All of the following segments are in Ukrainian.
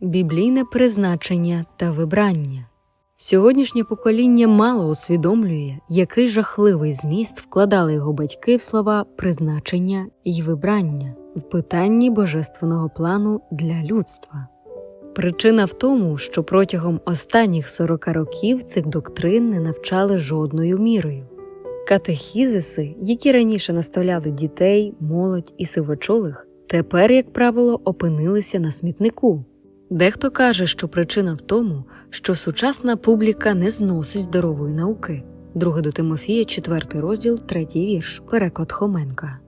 Біблійне призначення та вибрання. Сьогоднішнє покоління мало усвідомлює, який жахливий зміст вкладали його батьки в слова призначення і вибрання в питанні божественного плану для людства. Причина в тому, що протягом останніх 40 років цих доктрин не навчали жодною мірою. Катехізиси, які раніше наставляли дітей, молодь і сивочолих, тепер, як правило, опинилися на смітнику. Дехто каже, що причина в тому, що сучасна публіка не зносить здорової науки. Друге до Тимофія, 4 розділ, 3 вірш, переклад Хоменка.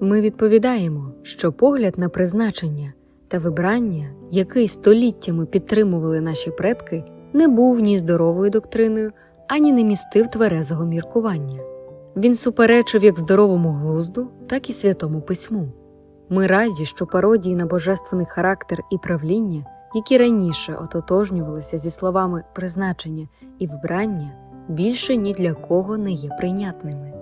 Ми відповідаємо, що погляд на призначення та вибрання, який століттями підтримували наші предки, не був ні здоровою доктриною, ані не містив тверезого міркування. Він суперечив як здоровому глузду, так і святому письму. Ми раді, що пародії на божественний характер і правління, які раніше ототожнювалися зі словами призначення і вибрання, більше ні для кого не є прийнятними.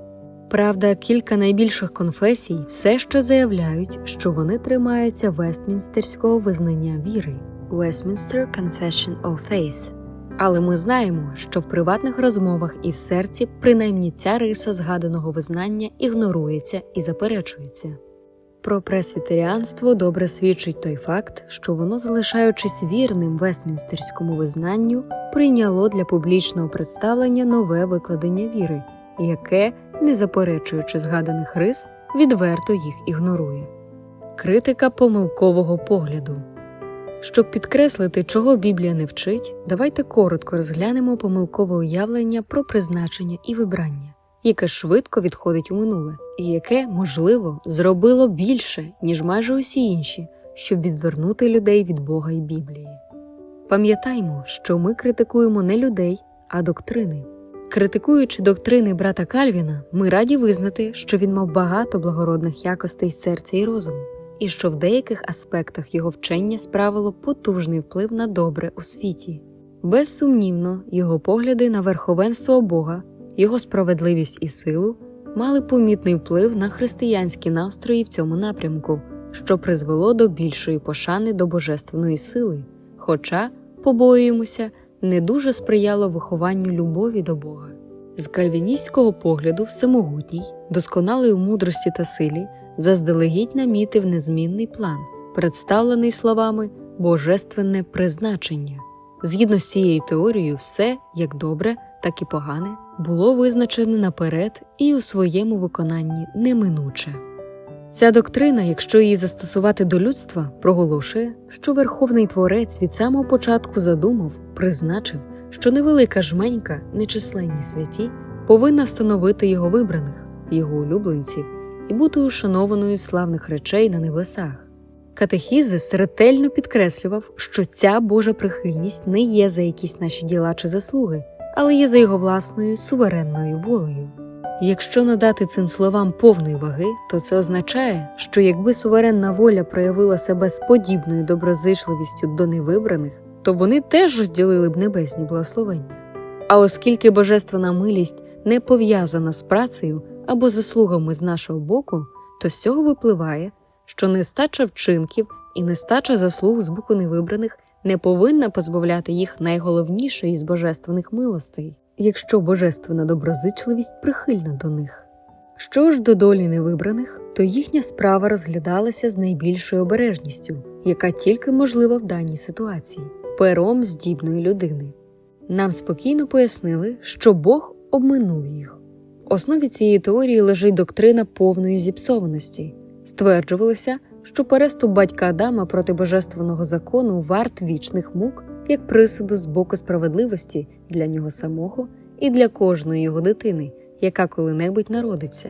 Правда, кілька найбільших конфесій все ще заявляють, що вони тримаються вестмінстерського визнання віри Westminster Confession of Faith. Але ми знаємо, що в приватних розмовах і в серці принаймні ця риса згаданого визнання ігнорується і заперечується. Про пресвітеріанство добре свідчить той факт, що воно, залишаючись вірним вестмінстерському визнанню, прийняло для публічного представлення нове викладення віри, яке, не заперечуючи згаданих рис, відверто їх ігнорує. Критика помилкового погляду. Щоб підкреслити, чого Біблія не вчить, давайте коротко розглянемо помилкове уявлення про призначення і вибрання, яке швидко відходить у минуле, і яке, можливо, зробило більше, ніж майже усі інші, щоб відвернути людей від Бога і Біблії. Пам'ятаймо, що ми критикуємо не людей, а доктрини. Критикуючи доктрини брата Кальвіна, ми раді визнати, що він мав багато благородних якостей серця і розуму, і що в деяких аспектах його вчення справило потужний вплив на добре у світі. Безсумнівно, його погляди на верховенство Бога, його справедливість і силу мали помітний вплив на християнські настрої в цьому напрямку, що призвело до більшої пошани до божественної сили, хоча, побоюємося, не дуже сприяло вихованню любові до Бога. З кальвіністського погляду всемогутній, досконалий у мудрості та силі, заздалегідь намітив незмінний план, представлений словами Божественне призначення. Згідно з цією теорією, все, як добре, так і погане, було визначене наперед і у своєму виконанні неминуче. Ця доктрина, якщо її застосувати до людства, проголошує, що Верховний Творець від самого початку задумав, призначив, що невелика жменька, нечисленні святі, повинна становити його вибраних, його улюбленців і бути ушанованою славних речей на небесах. Катехізис ретельно підкреслював, що ця Божа прихильність не є за якісь наші діла чи заслуги, але є за його власною суверенною волею. Якщо надати цим словам повної ваги, то це означає, що якби суверенна воля проявила себе з подібною доброзичливістю до невибраних, то вони теж розділили б небесні благословення. А оскільки божественна милість не пов'язана з працею або заслугами з нашого боку, то з цього випливає, що нестача вчинків і нестача заслуг з боку невибраних не повинна позбавляти їх найголовнішої з божественних милостей, якщо божественна доброзичливість прихильна до них. Що ж до долі невибраних, то їхня справа розглядалася з найбільшою обережністю, яка тільки можлива в даній ситуації, пером здібної людини. Нам спокійно пояснили, що Бог обминув їх. В основі цієї теорії лежить доктрина повної зіпсованості. Стверджувалося, що переступ батька Адама проти божественного закону варт вічних мук як присуду з боку справедливості для нього самого і для кожної його дитини, яка коли-небудь народиться.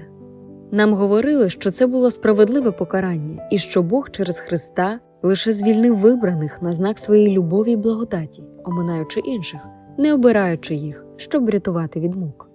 Нам говорили, що це було справедливе покарання, і що Бог через Христа лише звільнив вибраних на знак своєї любові й благодаті, оминаючи інших, не обираючи їх, щоб врятувати від мук.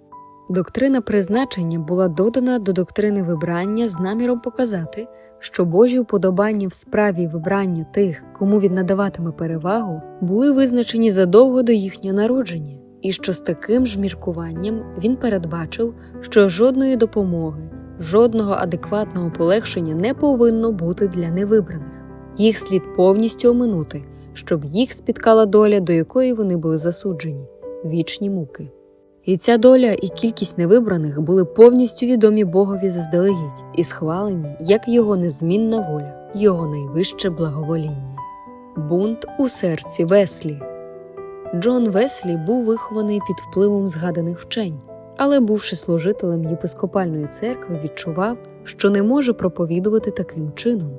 Доктрина призначення була додана до доктрини вибрання з наміром показати, що Божі уподобання в справі вибрання тих, кому він надаватиме перевагу, були визначені задовго до їхнього народження, і що з таким ж міркуванням він передбачив, що жодної допомоги, жодного адекватного полегшення не повинно бути для невибраних. Їх слід повністю оминути, щоб їх спіткала доля, до якої вони були засуджені вічні муки. І ця доля і кількість невибраних були повністю відомі Богові заздалегідь і схвалені як його незмінна воля, його найвище благовоління. Бунт у серці Веслі. Джон Веслі був вихований під впливом згаданих вчень, але, бувши служителем єпископальної церкви, відчував, що не може проповідувати таким чином.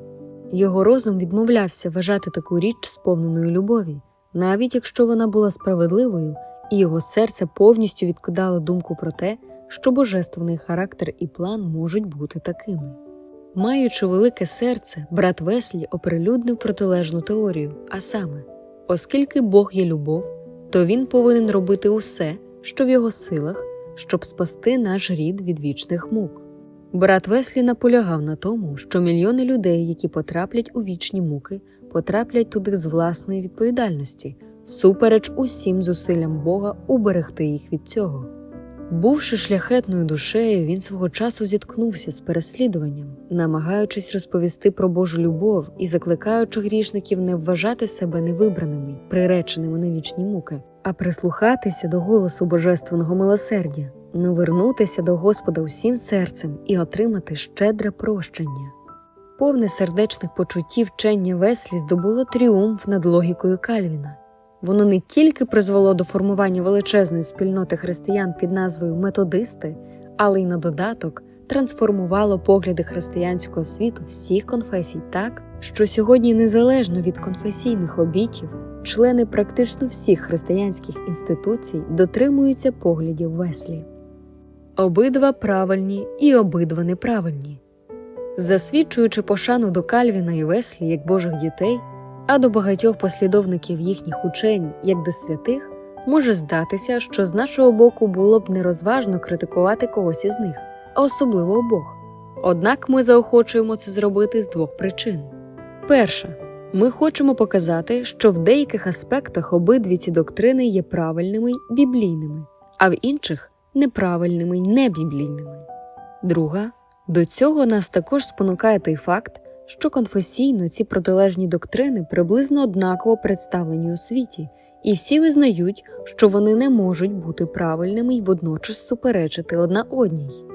Його розум відмовлявся вважати таку річ сповненою любові, навіть якщо вона була справедливою, і його серце повністю відкидало думку про те, що божественний характер і план можуть бути такими. Маючи велике серце, брат Веслі оприлюднив протилежну теорію, а саме, оскільки Бог є любов, то він повинен робити усе, що в його силах, щоб спасти наш рід від вічних мук. Брат Веслі наполягав на тому, що мільйони людей, які потраплять у вічні муки, потраплять туди з власної відповідальності, всупереч усім зусиллям Бога уберегти їх від цього. Бувши шляхетною душею, він свого часу зіткнувся з переслідуванням, намагаючись розповісти про Божу любов і закликаючи грішників не вважати себе невибраними, приреченими на вічні муки, а прислухатися до голосу божественного милосердя, навернутися до Господа усім серцем і отримати щедре прощення. Повне сердечних почуттів вчення Веслі здобуло тріумф над логікою Кальвіна. Воно не тільки призвело до формування величезної спільноти християн під назвою Методисти, але й на додаток трансформувало погляди християнського світу всіх конфесій так, що сьогодні, незалежно від конфесійних обітів, члени практично всіх християнських інституцій дотримуються поглядів Веслі. Обидва правильні і обидва неправильні. Засвідчуючи пошану до Кальвіна і Веслі як Божих дітей, а до багатьох послідовників їхніх учень, як до святих, може здатися, що з нашого боку було б нерозважно критикувати когось із них, а особливо обох. Однак ми заохочуємо це зробити з двох причин. Перша, ми хочемо показати, що в деяких аспектах обидві ці доктрини є правильними біблійними, а в інших неправильними й небіблійними. Друга, до цього нас також спонукає той факт, що конфесійно ці протилежні доктрини приблизно однаково представлені у світі, і всі визнають, що вони не можуть бути правильними й водночас суперечити одна одній.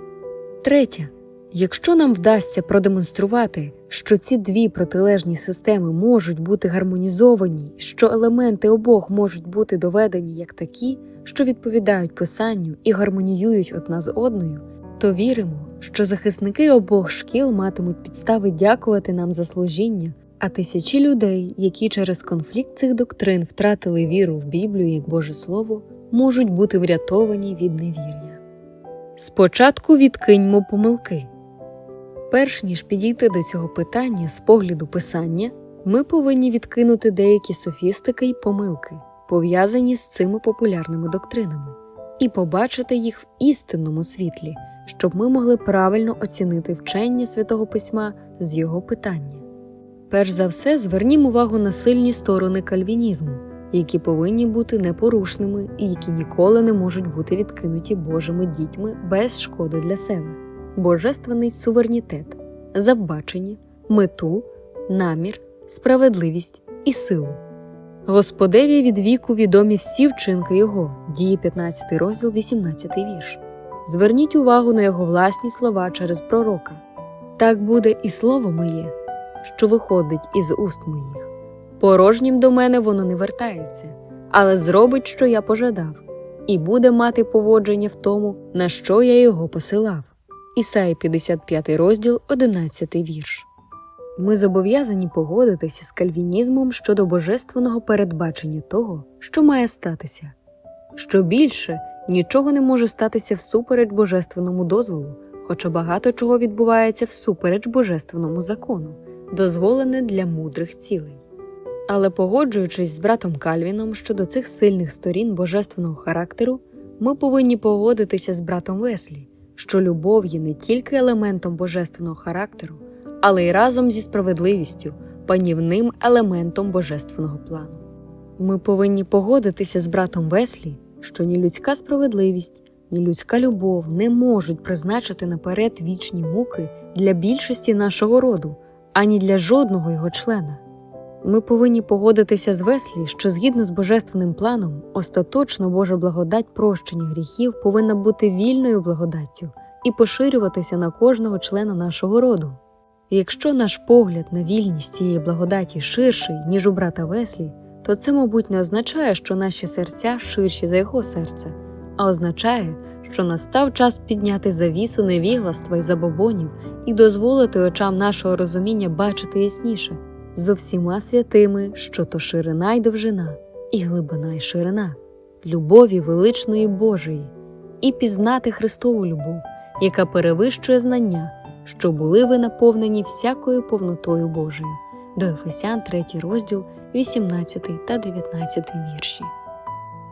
Третє. Якщо нам вдасться продемонструвати, що ці дві протилежні системи можуть бути гармонізовані, що елементи обох можуть бути доведені як такі, що відповідають писанню і гармоніюють одна з одною, то віримо, що захисники обох шкіл матимуть підстави дякувати нам за служіння, а тисячі людей, які через конфлікт цих доктрин втратили віру в Біблію як Боже Слово, можуть бути врятовані від невір'я. Спочатку відкиньмо помилки. Перш ніж підійти до цього питання з погляду писання, ми повинні відкинути деякі софістики й помилки, пов'язані з цими популярними доктринами, і побачити їх в істинному світлі, щоб ми могли правильно оцінити вчення святого письма з його питання. Перш за все, звернімо увагу на сильні сторони кальвінізму, які повинні бути непорушними і які ніколи не можуть бути відкинуті Божими дітьми без шкоди для себе божественний суверенітет, завбачення, мету, намір, справедливість і силу. Господеві від віку відомі всі вчинки Його, дії 15 розділ, 18 вірш. Зверніть увагу на його власні слова через пророка. Так буде і слово моє, що виходить із уст моїх. Порожнім до мене воно не вертається, але зробить, що я пожадав, і буде мати поводження в тому, на що я його посилав. Ісаї 55 розділ, 11 вірш. Ми зобов'язані погодитися з кальвінізмом щодо божественного передбачення того, що має статися. Що більше нічого не може статися всупереч божественному дозволу, хоча багато чого відбувається всупереч божественному закону, дозволене для мудрих цілей. Але погоджуючись з братом Кальвіном щодо цих сильних сторін божественного характеру, ми повинні погодитися з братом Веслі що любов є не тільки елементом божественного характеру, але й разом зі справедливістю, панівним елементом божественного плану. Ми повинні погодитися з братом Веслі, що ні людська справедливість, ні людська любов не можуть призначити наперед вічні муки для більшості нашого роду, ані для жодного його члена. Ми повинні погодитися з Веслі, що згідно з божественним планом, остаточно Божа благодать прощення гріхів повинна бути вільною благодаттю і поширюватися на кожного члена нашого роду. Якщо наш погляд на вільність цієї благодаті ширший, ніж у брата Веслі, то це, мабуть, не означає, що наші серця ширші за його серце, а означає, що настав час підняти завісу невігластва і забобонів і дозволити очам нашого розуміння бачити ясніше зо всіма святими, що то ширина й довжина, і глибина й ширина, любові величної Божої, і пізнати Христову любов, яка перевищує знання, що були ви наповнені всякою повнотою Божою. До Ефесян 3 розділ, 18 та 19 вірші.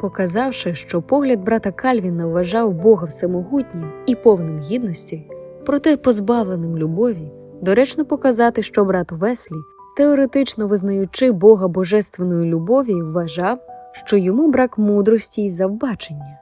Показавши, що погляд брата Кальвіна вважав Бога всемогутнім і повним гідності, проте позбавленим любові, доречно показати, що брат Веслі, теоретично визнаючи Бога божественної любові, вважав, що йому брак мудрості й завбачення.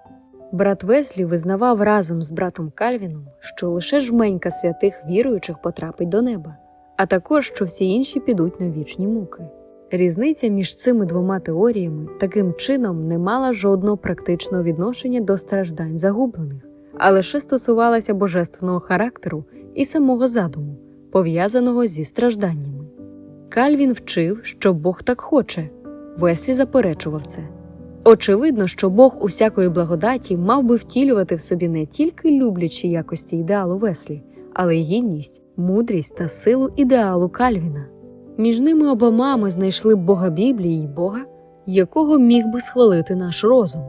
Брат Веслі визнавав разом з братом Кальвіном, що лише жменька святих віруючих потрапить до неба, а також що всі інші підуть на вічні муки. Різниця між цими двома теоріями таким чином не мала жодного практичного відношення до страждань загублених, а лише стосувалася божественного характеру і самого задуму, пов'язаного зі стражданнями. Кальвін вчив, що Бог так хоче, Веслі заперечував це. Очевидно, що Бог усякої благодаті мав би втілювати в собі не тільки люблячі якості ідеалу Веслі, але гідність, мудрість та силу ідеалу Кальвіна. Між ними обома ми знайшли Бога Біблії й Бога, якого міг би схвалити наш розум.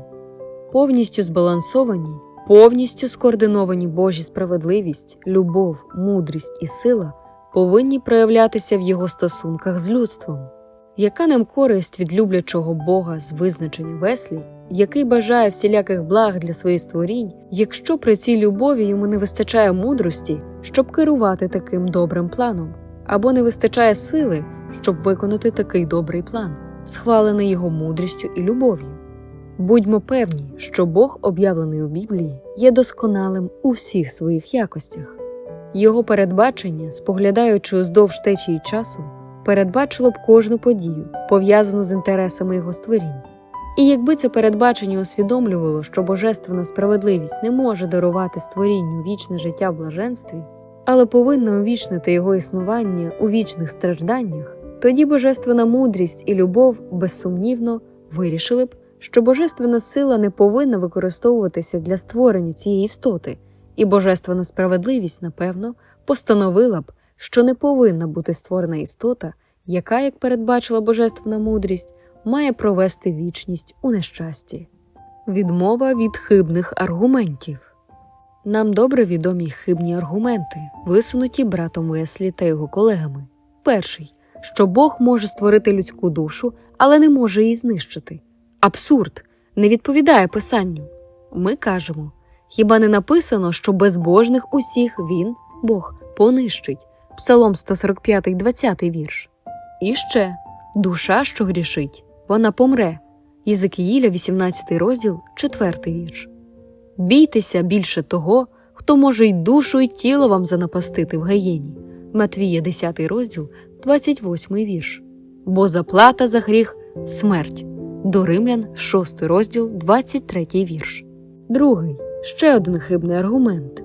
Повністю збалансовані, повністю скоординовані Божі справедливість, любов, мудрість і сила повинні проявлятися в його стосунках з людством. Яка нам користь від люблячого Бога з визначення Веслі, який бажає всіляких благ для своїх створінь, якщо при цій любові йому не вистачає мудрості, щоб керувати таким добрим планом, або не вистачає сили, щоб виконати такий добрий план, схвалений його мудрістю і любов'ю? Будьмо певні, що Бог, об'явлений у Біблії, є досконалим у всіх своїх якостях. Його передбачення, споглядаючи уздовж течії часу, передбачило б кожну подію, пов'язану з інтересами його створінь. І якби це передбачення усвідомлювало, що божественна справедливість не може дарувати створінню вічне життя в блаженстві, але повинна увічнити його існування у вічних стражданнях, тоді божественна мудрість і любов безсумнівно вирішили б, що божественна сила не повинна використовуватися для створення цієї істоти, і божественна справедливість, напевно, постановила б, що не повинна бути створена істота, яка, як передбачила божественна мудрість, має провести вічність у нещасті. Відмова від хибних аргументів. Нам добре відомі хибні аргументи, висунуті братом Веслі та його колегами. Перший, що Бог може створити людську душу, але не може її знищити. Абсурд не відповідає писанню. Ми кажемо хіба не написано, що безбожних усіх він, Бог, понищить. Псалом 145, 20 вірш. І ще душа, що грішить, вона помре. Єзекіїля, 18 розділ, 4 вірш. Бійтеся більше того, хто може й душу, й тіло вам занапастити в гаєні. Матвія, 10 розділ, 28 вірш. Бо заплата за гріх смерть. До Римлян, 6 розділ, 23 вірш. Другий ще один хибний аргумент.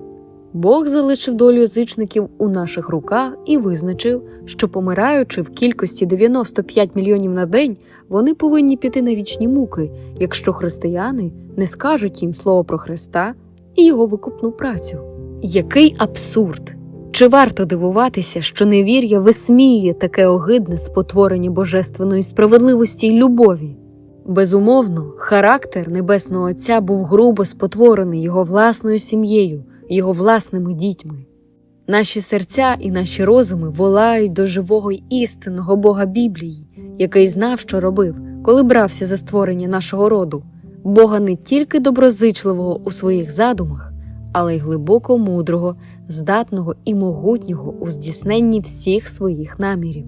Бог залишив долю язичників у наших руках і визначив, що, помираючи в кількості 95 мільйонів на день, вони повинні піти на вічні муки, якщо християни не скажуть їм слово про Христа і його викупну працю. Який абсурд! Чи варто дивуватися, що невір'я висміює таке огидне спотворення божественної справедливості й любові? Безумовно, характер Небесного Отця був грубо спотворений його власною сім'єю, його власними дітьми. Наші серця і наші розуми волають до живого істинного Бога Біблії, який знав, що робив, коли брався за створення нашого роду, Бога не тільки доброзичливого у своїх задумах, але й глибоко мудрого, здатного і могутнього у здійсненні всіх своїх намірів.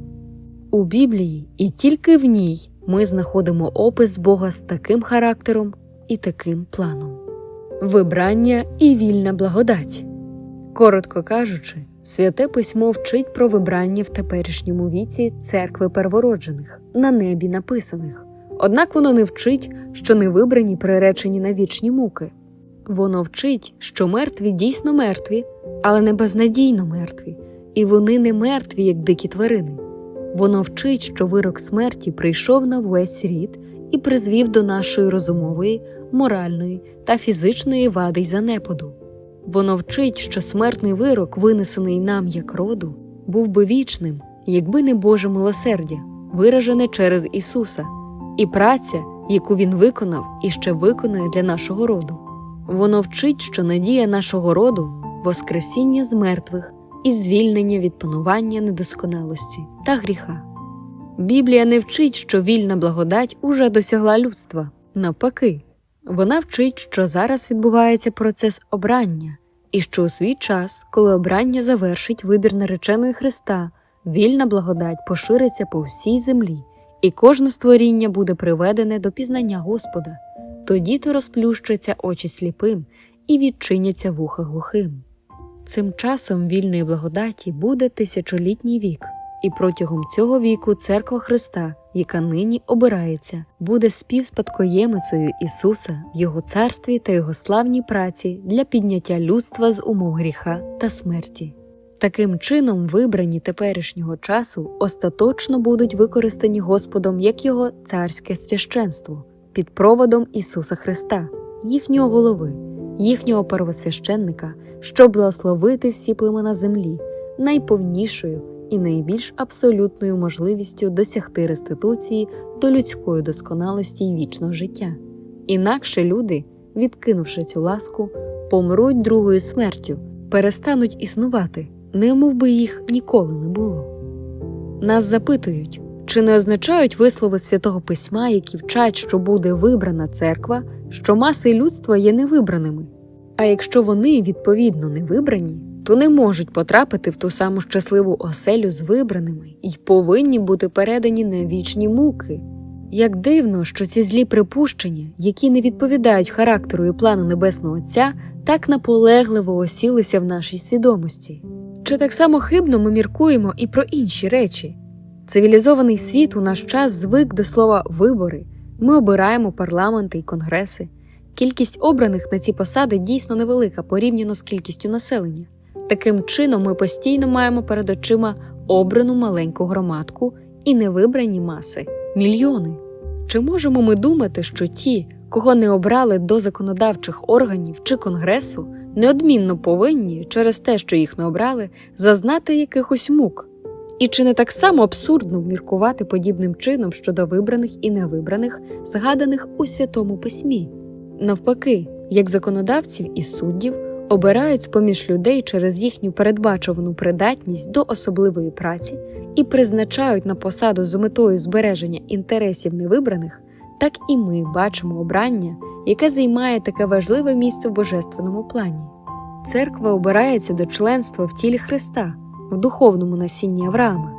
У Біблії і тільки в ній ми знаходимо опис Бога з таким характером і таким планом. Вибрання і вільна благодать. Коротко кажучи, Святе письмо вчить про вибрання в теперішньому віці церкви первороджених, на небі написаних. Однак воно не вчить, що невибрані приречені на вічні муки. Воно вчить, що мертві дійсно мертві, але не безнадійно мертві, і вони не мертві, як дикі тварини. Воно вчить, що вирок смерті прийшов на весь світ і призвів до нашої розумової, моральної та фізичної вади й занепаду. Воно вчить, що смертний вирок, винесений нам як роду, був би вічним, якби не Боже милосердя, виражене через Ісуса, і праця, яку Він виконав і ще виконує для нашого роду. Воно вчить, що надія нашого роду Воскресіння з мертвих і звільнення від панування недосконалості та гріха. Біблія не вчить, що вільна благодать уже досягла людства. Навпаки, вона вчить, що зараз відбувається процес обрання, і що у свій час, коли обрання завершить вибір нареченої Христа, вільна благодать пошириться по всій землі, і кожне створіння буде приведене до пізнання Господа. Тоді то розплющаться очі сліпим і відчиняться вуха глухим. Цим часом вільної благодаті буде тисячолітній вік, і протягом цього віку Церква Христа, яка нині обирається, буде співспадкоємицею Ісуса в Його царстві та Його славній праці для підняття людства з умов гріха та смерті. Таким чином, вибрані теперішнього часу остаточно будуть використані Господом як Його царське священство під проводом Ісуса Христа, їхнього голови, їхнього первосвященника, щоб благословити всі племена землі найповнішою і найбільш абсолютною можливістю досягти реституції до людської досконалості й вічного життя. Інакше люди, відкинувши цю ласку, помруть другою смертю, перестануть існувати, немов би їх ніколи не було. Нас запитують, чи не означають вислови святого письма, які вчать, що буде вибрана церква, що маси людства є невибраними. А якщо вони відповідно не вибрані, то не можуть потрапити в ту саму щасливу оселю з вибраними і повинні бути передані на вічні муки. Як дивно, що ці злі припущення, які не відповідають характеру і плану Небесного Отця, так наполегливо осілися в нашій свідомості. Чи так само хибно ми міркуємо і про інші речі? Цивілізований світ у наш час звик до слова вибори. Ми обираємо парламенти і конгреси. Кількість обраних на ці посади дійсно невелика порівняно з кількістю населення. Таким чином, ми постійно маємо перед очима обрану маленьку громадку і невибрані маси мільйони. Чи можемо ми думати, що ті, кого не обрали до законодавчих органів чи конгресу, неодмінно повинні через те, що їх не обрали, зазнати якихось мук? І чи не так само абсурдно міркувати подібним чином щодо вибраних і невибраних, згаданих у Святому Письмі? Навпаки, як законодавців і суддів обирають поміж людей через їхню передбачувану придатність до особливої праці і призначають на посаду з метою збереження інтересів невибраних, так і ми бачимо обрання, яке займає таке важливе місце в божественному плані. Церква обирається до членства в тілі Христа, в духовному насінні Авраама,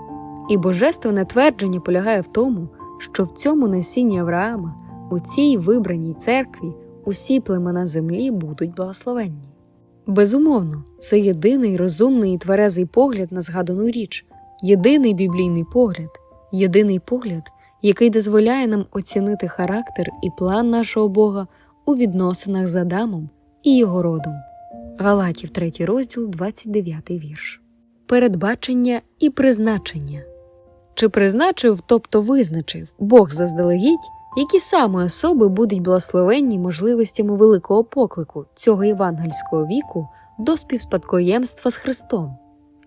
і божественне твердження полягає в тому, що в цьому насінні Авраама, у цій вибраній церкві, усі племена землі будуть благословенні. Безумовно, це єдиний розумний і тверезий погляд на згадану річ, єдиний біблійний погляд, єдиний погляд, який дозволяє нам оцінити характер і план нашого Бога у відносинах з Адамом і його родом. Галатів 3 розділ, 29 вірш. Передбачення і призначення. Чи призначив, тобто визначив Бог заздалегідь, які саме особи будуть благословенні можливостями великого поклику цього євангельського віку до співспадкоємства з Христом?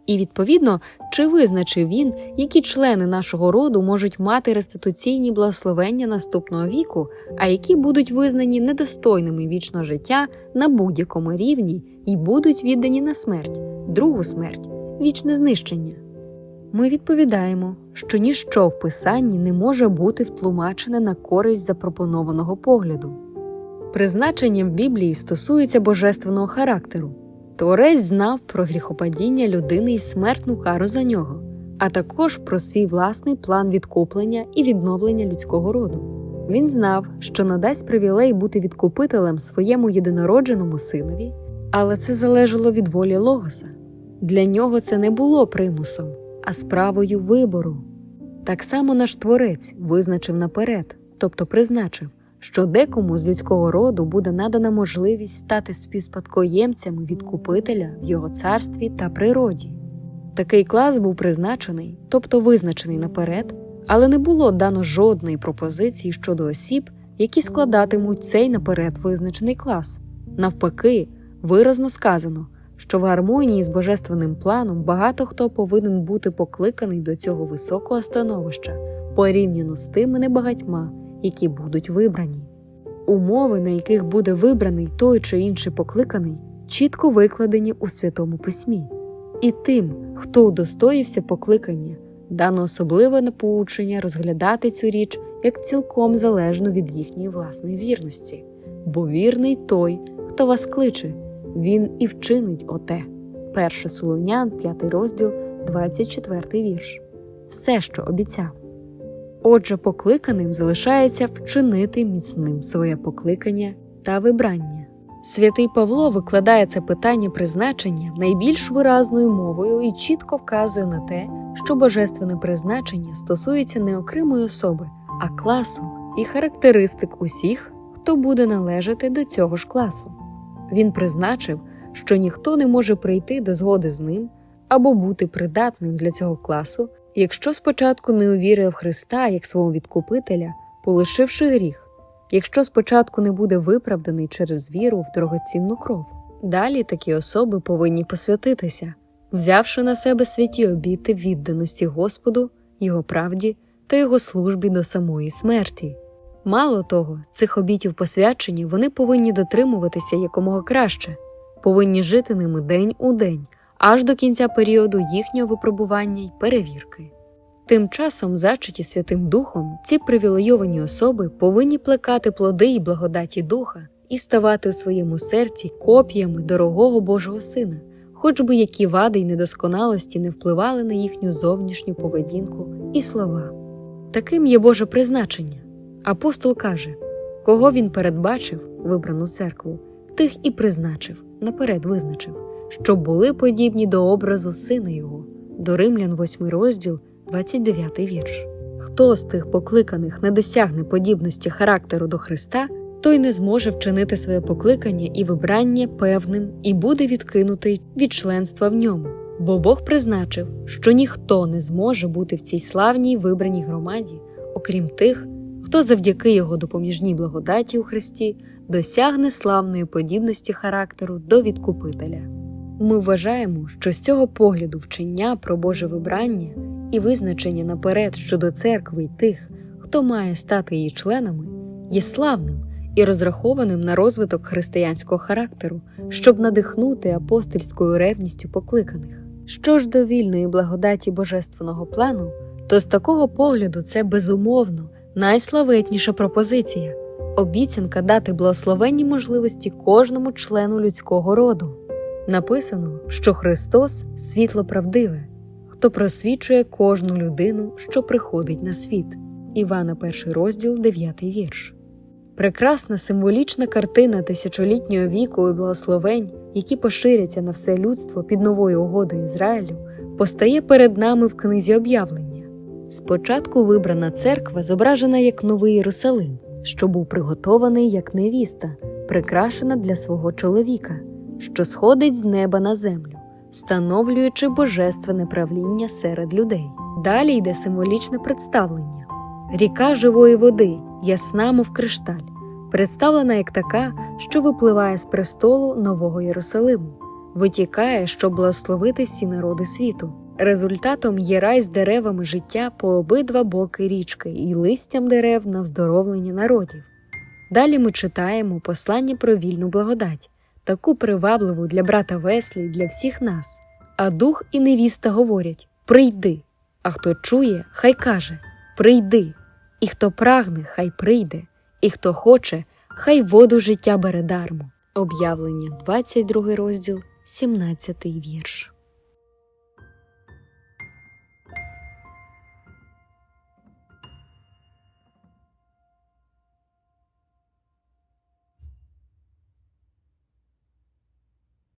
І відповідно, чи визначив він, які члени нашого роду можуть мати реституційні благословення наступного віку, а які будуть визнані недостойними вічного життя на будь-якому рівні і будуть віддані на смерть, другу смерть, вічне знищення? Ми відповідаємо, що ніщо в писанні не може бути втлумачене на користь запропонованого погляду. Призначення в Біблії стосується божественного характеру. Творець знав про гріхопадіння людини і смертну кару за нього, а також про свій власний план відкуплення і відновлення людського роду. Він знав, що надасть привілей бути відкупителем своєму єдинородженому синові, але це залежало від волі Логоса. Для нього це не було примусом, а справою вибору. Так само наш творець визначив наперед, тобто призначив, що декому з людського роду буде надана можливість стати співспадкоємцями відкупителя в його царстві та природі. Такий клас був призначений, тобто визначений наперед, але не було дано жодної пропозиції щодо осіб, які складатимуть цей наперед визначений клас. Навпаки, виразно сказано, що в гармонії з божественним планом багато хто повинен бути покликаний до цього високого становища порівняно з тими небагатьма, які будуть вибрані. Умови, на яких буде вибраний той чи інший покликаний, чітко викладені у Святому Письмі. І тим, хто удостоївся покликання, дано особливе напоучення розглядати цю річ як цілком залежну від їхньої власної вірності, бо вірний той, хто вас кличе, він і вчинить оте. 1 Солонян, 5 розділ, 24 вірш. Все, що обіцяв. Отже, покликаним залишається вчинити міцним своє покликання та вибрання. Святий Павло викладає це питання призначення найбільш виразною мовою і чітко вказує на те, що божественне призначення стосується не окремої особи, а класу і характеристик усіх, хто буде належати до цього ж класу. Він призначив, що ніхто не може прийти до згоди з ним або бути придатним для цього класу, якщо спочатку не увірив Христа як свого відкупителя, полишивши гріх якщо спочатку не буде виправданий через віру в дорогоцінну кров. Далі такі особи повинні посвятитися, взявши на себе святі обіти відданості Господу, Його правді та Його службі до самої смерті. Мало того, цих обітів посвячені вони повинні дотримуватися якомога краще, повинні жити ними день у день, аж до кінця періоду їхнього випробування й перевірки. Тим часом, зачаті Святим Духом, ці привілейовані особи повинні плекати плоди і благодаті Духа і ставати у своєму серці копіями дорогого Божого Сина, хоч би які вади й недосконалості не впливали на їхню зовнішню поведінку і слова. Таким є Боже призначення. Апостол каже, кого він передбачив, вибрану церкву, тих і призначив, наперед визначив, щоб були подібні до образу Сина Його, до Римлян, 8 розділ. 29 вірш. Хто з тих покликаних не досягне подібності характеру до Христа, той не зможе вчинити своє покликання і вибрання певним і буде відкинутий від членства в ньому, бо Бог призначив, що ніхто не зможе бути в цій славній вибраній громаді, окрім тих, хто завдяки його допоміжній благодаті у Христі досягне славної подібності характеру до відкупителя. Ми вважаємо, що з цього погляду вчення про Боже вибрання і визначення наперед щодо церкви й тих, хто має стати її членами, є славним і розрахованим на розвиток християнського характеру, щоб надихнути апостольською ревністю покликаних. Що ж до вільної благодаті божественного плану, то з такого погляду це безумовно найславетніша пропозиція обіцянка дати благословенні можливості кожному члену людського роду. Написано, що Христос світло правдиве, хто просвічує кожну людину, що приходить на світ. Івана, 1 розділ, 9 вірш. Прекрасна символічна картина тисячолітнього віку і благословень, які поширяться на все людство під новою угодою Ізраїлю, постає перед нами в книзі об'явлення. Спочатку вибрана церква зображена як новий Єрусалим, що був приготований як невіста, прикрашена для свого чоловіка, що сходить з неба на землю встановлюючи божественне правління серед людей. Далі йде символічне представлення: ріка живої води, ясна, мов кришталь, представлена як така, що випливає з престолу Нового Єрусалиму, витікає, щоб благословити всі народи світу. Результатом є рай з деревами життя по обидва боки річки і листям дерев на вздоровлення народів. Далі ми читаємо послання про вільну благодать таку привабливу для брата Веслі і для всіх нас. А дух і невіста говорять Прийди. А хто чує, хай каже Прийди. І хто прагне, хай прийде, і хто хоче, хай воду життя бере дармо. Об'явлення, 22 розділ, 17 вірш.